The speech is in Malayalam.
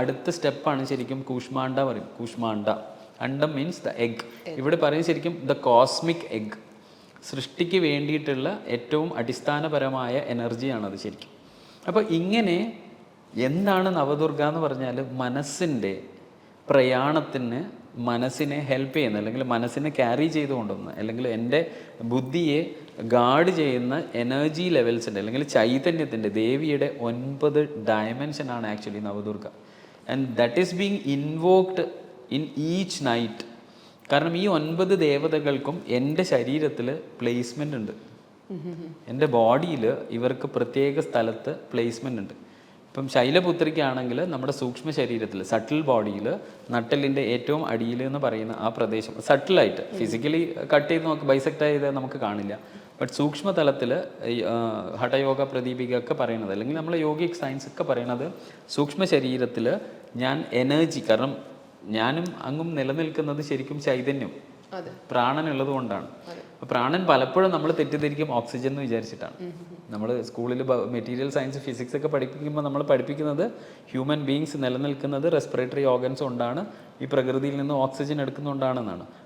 അടുത്ത സ്റ്റെപ്പാണ് ശരിക്കും കൂഷ്മാണ്ട പറയും. കൂഷ്മാണ്ട. അണ്ട മീൻസ് ദ എഗ് ഇവിടെ പറയും ശരിക്കും ദ കോസ്മിക് എഗ് സൃഷ്ടിക്ക് വേണ്ടിയിട്ടുള്ള ഏറ്റവും അടിസ്ഥാനപരമായ എനർജിയാണ് അത് ശരിക്കും. അപ്പോൾ ഇങ്ങനെ എന്താണ് നവദുർഗ എന്ന് പറഞ്ഞാൽ മനസ്സിന്റെ പ്രയാണത്തിന് മനസ്സിനെ ഹെൽപ്പ് ചെയ്യുന്ന അല്ലെങ്കിൽ മനസ്സിനെ ക്യാരി ചെയ്ത് കൊണ്ടുവന്ന് അല്ലെങ്കിൽ എന്റെ ബുദ്ധിയെ ഗാർഡ് ചെയ്യുന്ന എനർജി ലെവൽസിന്റെ അല്ലെങ്കിൽ ചൈതന്യത്തിന്റെ ദേവിയുടെ ഒൻപത് ഡയമെൻഷനാണ് actually Navadurga. And that is being invoked in each night കാരണം ഈ ഒൻപത് ദേവതകൾക്കും എന്റെ ശരീരത്തിൽ പ്ലേസ്മെന്റ് ഉണ്ട്. എന്റെ ബോഡിയിൽ ഇവർക്ക് പ്രത്യേക സ്ഥലത്ത് പ്ലേസ്മെന്റ് ഉണ്ട്. ഇപ്പം ശൈലപുത്രിക്കാണെങ്കിൽ നമ്മുടെ സൂക്ഷ്മ ശരീരത്തിൽ സട്ടിൽ ബോഡിയിൽ നട്ടലിന്റെ ഏറ്റവും അടിയിൽ എന്ന് പറയുന്ന ആ പ്രദേശം സട്ടിലായിട്ട് ഫിസിക്കലി കട്ട് ചെയ്ത് നമുക്ക് ബൈസെക്ട് ചെയ്ത് നമുക്ക് കാണില്ല. ബട്ട് സൂക്ഷ്മ തലത്തിൽ ഹഠയോഗ പ്രദീപിക ഒക്കെ പറയുന്നത് അല്ലെങ്കിൽ നമ്മൾ യോഗിക് സയൻസ് ഒക്കെ പറയുന്നത് സൂക്ഷ്മ ശരീരത്തിൽ ഞാൻ എനർജി കാരണം ഞാനും അങ്ങും നിലനിൽക്കുന്നത് ശരിക്കും ചൈതന്യം പ്രാണൻ ഉള്ളത് കൊണ്ടാണ് പ്രാണൻ പലപ്പോഴും നമ്മൾ തെറ്റിദ്ധരിക്കും ഓക്സിജൻ എന്ന് വിചാരിച്ചിട്ടാണ്. നമ്മൾ സ്കൂളിൽ മെറ്റീരിയൽ സയൻസ് ഫിസിക്സ് ഒക്കെ പഠിപ്പിക്കുമ്പോൾ നമ്മൾ പഠിപ്പിക്കുന്നത് ഹ്യൂമൻ ബീങ്സ് നിലനിൽക്കുന്നത് റെസ്പിറേറ്ററി ഓർഗൻസ് കൊണ്ടാണ് ഈ പ്രകൃതിയിൽ നിന്ന് ഓക്സിജൻ എടുക്കുന്നതുകൊണ്ടാണെന്നാണ്.